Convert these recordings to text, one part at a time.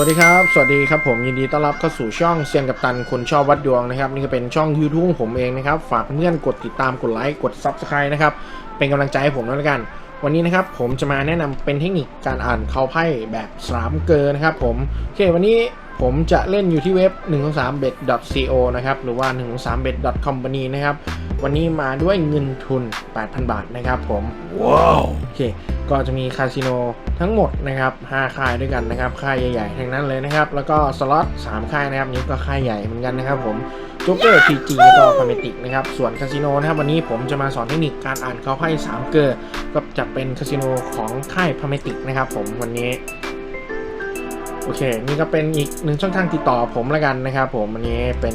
วัสดีครับ สวัสดีครับผมยินดีต้อนรับเข้าสู่ช่องเซียนกับตันคนชอบวัดดวงนะครับ นี่ก็เป็นช่อง YouTube ของผมเองนะครับ ฝากเพื่อนกดติดตามกดไลค์กด Subscribe นะครับ เป็นกำลังใจให้ผมด้วยละกัน วันนี้นะครับผมจะมาแนะนำเป็นเทคนิคการอ่านเขาไพ่แบบสามเกินนะครับผมโอเควันนี้ ผมจะเล่นอยู่ที่เว็บ 123bet.co นะครับ หรือว่า 123bet.company นะครับ วันนี้มาด้วยเงินทุน 8,000 บาทนะครับผม ว้าว โอเค ก็จะมีคาสิโนทั้งหมดนะครับ 5 ค่ายด้วยกันนะครับ ค่ายใหญ่ๆ ทั้งนั้นเลยนะครับ แล้วก็สล็อต 3 ค่ายนะครับ นี้ก็ค่ายใหญ่เหมือนกันนะครับผมจ็กเกอร์พีจีแล้วก็พาเมติกนะครับ ส่วนคาสิโนนะครับวันนี้ผมจะมาสอนเทคนิคการอ่านเขาไพ่3เกอร์ ก็จะเป็นคาสิโนของค่ายพาเมติกนะครับผมวันนี้ โอเค นี่ก็เป็นอีกหนึ่งช่องทางติดต่อผมแล้วกันนะครับผมวันนี้เป็น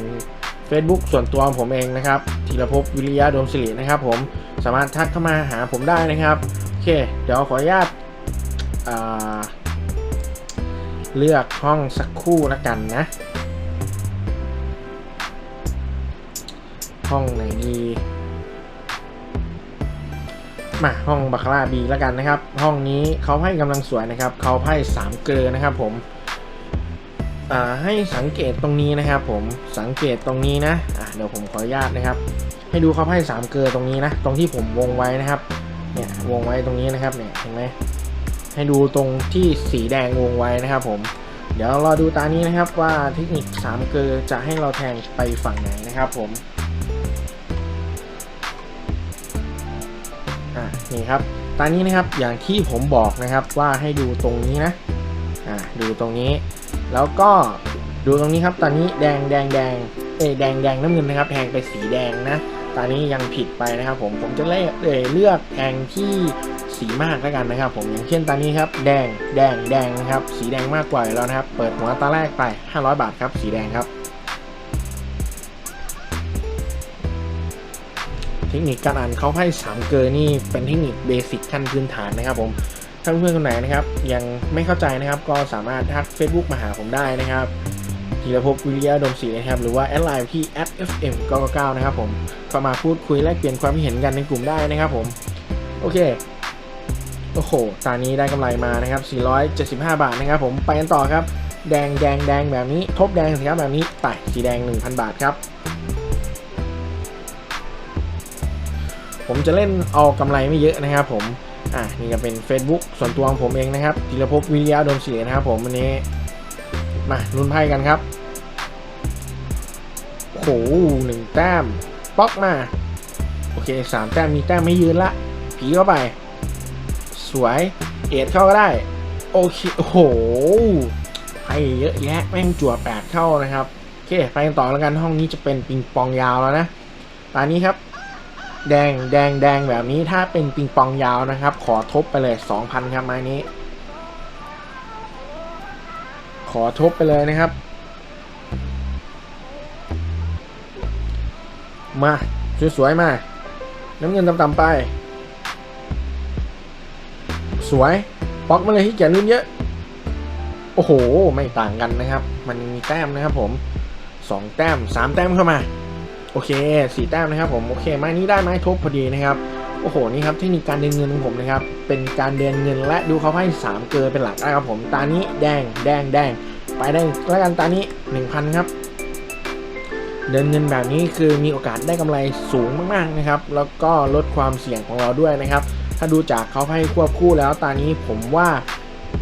Facebook ส่วนตัวของผมเองนะครับธีรภพวิริยะดมศิรินะครับผมสามารถทักเข้ามาหาผมได้นะครับโอเค เดี๋ยวขออนุญาตาเลือกห้องสักคู่ล้วกันนะ ห้องไหนดีมาห้องบัคาร่าบีแล้วกันนะครับ ห้องนี้เขาให้กำลังสวยนะครับเขาไพ่สามเกลือนะครับผม ให้สังเกตตรงนี้นะครับ ผมสังเกตตรงนี้นะะเดี๋ยวผมขออนุญาตนะครับ ให้ดูเขาไพ่สามเกลือตรงนี้นะ ตรงที่ผมวงไว้นะครับ เนี่ยวงไว้ตรงนี้นะครับเนี่ยเห็นไหมให้ดูตรงที่สีแดงวงไว้นะครับ ผม เดี๋ยวรอดูตานี้นะครับว่าเทคนิคสามเกลือจะให้เราแทงไปฝั่งไหนนะครับ ผมอะนี่ครับตานี้นะครับอย่างที่ผมบอกนะครับว่าให้ดูตรงนี้นะอ่าดูตรงนี้ แล้วก็ดูตรงนี้ครับตอนนี้แดงแดงแดงเอ้แดงแดงน้ำเงินนะครับแทงไปสีแดงนะ ตอนนี้ยังผิดไปนะครับ ผมผมจะเลือกเลือกแทงที่สีมากแล้วกันนะครับ ผมอย่างเช่นตอนนี้ครับ แดงแดงแดงนะครับ สีแดงมากกว่าแล้วนะครับ เปิดหัวตาแรกไป 500 บาทครับ สีแดงครับ เทคนิคการอ่านเขาไพ่สามเกอร์นี่เป็นเทคนิคเบสิกขั้นพื้นฐานนะครับผม ถ้าเพื่อนคนไหนนะครับยังไม่เข้าใจนะครับก็สามารถทัก Facebook มาหาผมได้นะครับธีรภพวิริยะดมศรีนะครับหรือว่าแอดไลน์ที่ fm 9 9นะครับผมก็มาพูดคุยแลกเปลี่ยนความคิดเห็นกันในกลุ่มได้นะครับผม โอเค โอ้โห ตอนนี้ได้กำไรมานะครับ 475 บาทนะครับผมไปกันต่อครับ แดงแดงแดงแบบนี้ ทบแดงสิครับแบบนี้ไปสีแดง 1,000 บาทครับ ผมจะเล่นเอากำไรไม่เยอะนะครับผม อะนี่ก็เป็น Facebook ส่วนตัวของผมเองนะครับธีรภพวิริยะดมศิรินะครับผมวันนี้ มาลุ้นไพ่กันครับโอ้โหหนึ่งแต้มป๊อกมา โอเคสามแต้มมีแต้มไม่ยืนละ ผีเข้าไป สวยเอ็ดเข้าก็ได้ โอเคโอ้โหไพ่เยอะแยะแม่งจั่วแปดเข้านะครับ โอเค ไปกันต่อแล้วกันห้องนี้จะเป็นปิงปองยาวแล้วนะตอนนี้ครับ แดงแดงแดงแบบนี้ถ้าเป็นปิงปองยาวนะครับ ขอทบไปเลย 2,000 ครับไม้นี้ ขอทบไปเลยนะครับ มา สวยๆมา น้ำเงินต่ำๆไป สวยป๊อกมาเลยที่เกียรรุ่นเยอะ โอ้โห ไม่ต่างกันนะครับ มันมีแต้มนะครับผมสองแต้มสามแต้มเข้ามา โอเคสี่แต้มนะครับผมโอเคไม้นี้ได้ไม้ทบพอดีนะครับโอ้โหนี่ครับเทคนิคการเดินเงินของผมนะครับเป็นการเดินเงินและดูเขาให้สามเกอเป็นหลักนะครับผมตานี้แดงแดงแดงไปได้แล้วกันตานี้หนึ่งพันครับ เดินเงินแบบนี้คือมีโอกาสได้กำไรสูงมากๆนะครับ แล้วก็ลดความเสี่ยงของเราด้วยนะครับ ถ้าดูจากเขาให้ควบคู่แล้วตานี้ผมว่า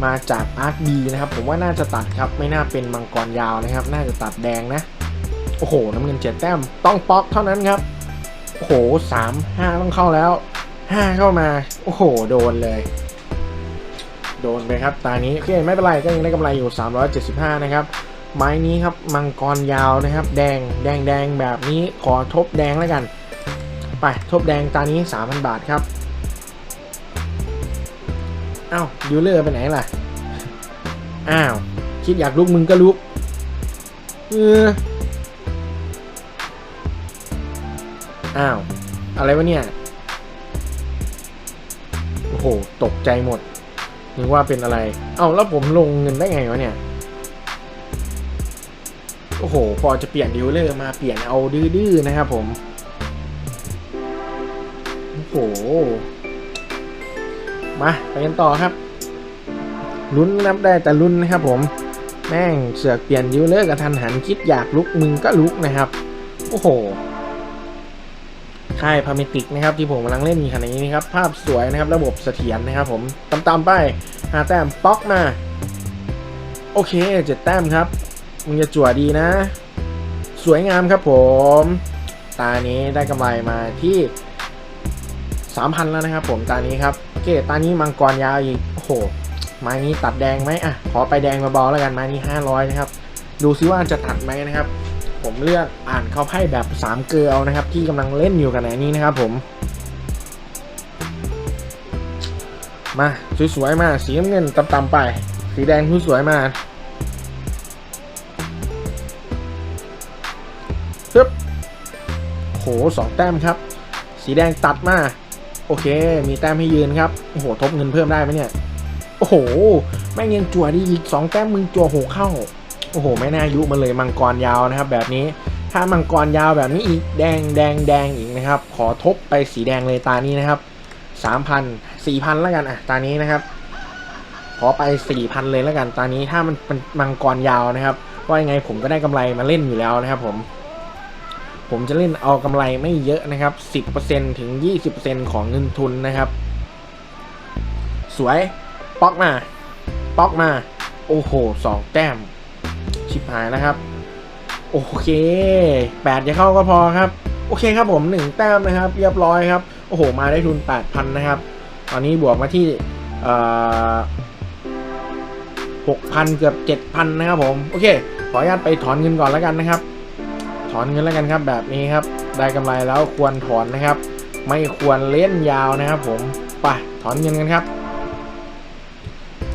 มาจากอาร์คบีนะครับ ผมว่าน่าจะตัดครับไม่น่าเป็นมังกรยาวนะครับ น่าจะตัดแดงนะ โอ้โห น้ำเงินเจ็ดแต้ม ต้องป๊อกเท่านั้นครับ โอ้โหสามห้าต้องเข้าแล้วห้าเข้ามา โอ้โห โดนเลย โดนไปครับตานี้โอเคไม่เป็นไรก็ยังได้กำไรอยู่ 375 นะครับ ไม้นี้ครับ มังกรยาวนะครับ แดง แดงแดงแบบนี้ ขอทบแดงแล้วกัน ไป ทบแดงตานี้ 3,000 บาทครับ อ้าวดิวเลอร์ไปไหนล่ะ อ้าว คิดอยากลุกมึงก็ลุก เออ อ้าว อะไรวะเนี่ย โอ้โห ตกใจหมด นึกว่าเป็นอะไร เอ้าแล้วผมลงเงินได้ไงวะเนี่ย โอ้โห พอจะเปลี่ยนดิวเลอร์มาเปลี่ยนเอาดื้อๆนะครับผม โอ้โห มา ไปกันต่อครับ ลุ้นนับได้แต่ลุ้นนะครับผม แม่งเสือกเปลี่ยนดิวเลอร์กับทันหันคิดอยากลุกมึงก็ลุกนะครับ โอ้โห ค่ายพาเมติกนะครับที่ผมกำลังเล่นมีขนาดนี้นะครับภาพสวยนะครับระบบเสถียรนะครับผมตามๆไปหาแต้มป๊อกมา โอเคเจ็ดแต้มครับมึงจะจั่วดีนะ สวยงามครับผม ตานี้ได้กำไรมาที่3,000แล้วนะครับผมตานี้ครับโอเคตานี้มังกรยาวอีกโอ้โหไม้นี้ตัดแดงไหมอะขอไปแดงเบาๆแล้วกันไม้นี้500นะครับดูซิว่าจะตัดไหมนะครับ ผมเลือกอ่านเขาไพ่แบบ3เกลือเอานะครับ ที่กำลังเล่นอยู่กันในนี้นะครับผม มาสวยๆมาสีน้ำเงินต่ำๆไป สีแดงสวยๆมาปึ๊บโหสองแต้มครับ สีแดงตัดมา โอเค มีแต้มให้ยืนครับ โอ้โห ทบเงินเพิ่มได้ไหมเนี่ย โอ้โห แม่งยังจั่วดีอีกสองแต้มมึงจั่วหกเข้า โอ้โห ไม่น่ายุมันเลยมังกรยาวนะครับ แบบนี้ถ้ามังกรยาวแบบนี้อีกแดงแดงแดงอีกนะครับ ขอทบไปสีแดงเลยตานี้นะครับสามพันสี่พันแล้วกันอะตานี้นะครับ ขอไปสี่พันเลยแล้วกันตานี้ถ้ามันเป็นมังกรยาวนะครับว่ายังไงผมก็ได้กำไรมาเล่นอยู่แล้วนะครับ ผม ผมจะเล่นเอากำไรไม่เยอะนะครับ10%ถึง20%ของเงินทุนนะครับ สวยป๊อกมาป๊อกมา โอ้โหสองแต้ม ชิบหายแล้วครับ โอเคแปดจะเข้าก็พอครับ โอเคครับผมหนึ่งแต้มนะครับ เรียบร้อยครับ โอ้โห มาได้ทุน 8,000 นะครับ ตอนนี้บวกมาที่เอ่อ6,000เกือบ7,000นะครับผม โอเค ขออนุญาตไปถอนเงินก่อนแล้วกันนะครับ ถอนเงินแล้วกันครับ แบบนี้ครับ ได้กำไรแล้วควรถอนนะครับ ไม่ควรเล่นยาวนะครับผม ไปถอนเงินกันครับ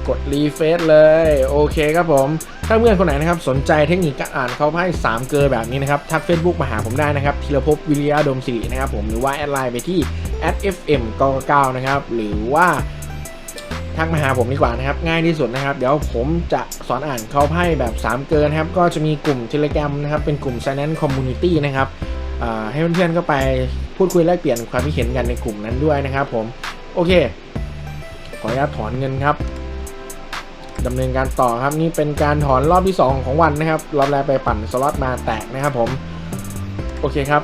กดรีเฟซเลย โอเคครับผม ถ้าเพื่อนคนไหนนะครับสนใจเทคนิคการอ่านเขาไพ่3เกอแบบนี้นะครับทัก Facebook มาหาผมได้นะครับธีรภพวิริยะดมศิรินะครับผมหรือว่าแอดไลน์ไปที่ @fm 99นะครับหรือว่าทักมาหาผมดีกว่านะครับง่ายที่สุดนะครับ เดี๋ยวผมจะสอนอ่านเขาไพ่แบบ 3 เกอร์นะครับ ก็จะมีกลุ่ม Telegram นะครับ เป็นกลุ่ม Silent Community นะครับให้เพื่อนๆก็ไปพูดคุยแลกเปลี่ยนความคิดเห็นกันในกลุ่มนั้นด้วยนะครับผม โอเค ขออนุญาตถอนเงินครับ ดำเนินการต่อครับนี่เป็นการถอนรอบที่ 2 ของวันนะครับรอบแรกไปปั่นสล็อตมาแตกนะครับผมโอเคครับ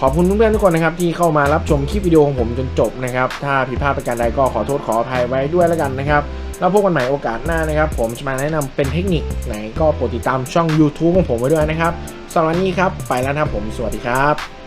ขอบคุณเพื่อนๆทุกคนนะครับที่เข้ามารับชมคลิปวิดีโอของผมจนจบนะครับถ้าผิดพลาดประการใดก็ขอโทษขออภัยไว้ด้วยแล้วกันนะครับแล้วพบกันใหม่โอกาสหน้านะครับ ผมจะมาแนะนำเป็นเทคนิคไหนก็โปรดติดตามช่อง YouTube ของผมไว้ด้วยนะครับสำหรับวันนี้ครับไปแล้วครับผมสวัสดีครับ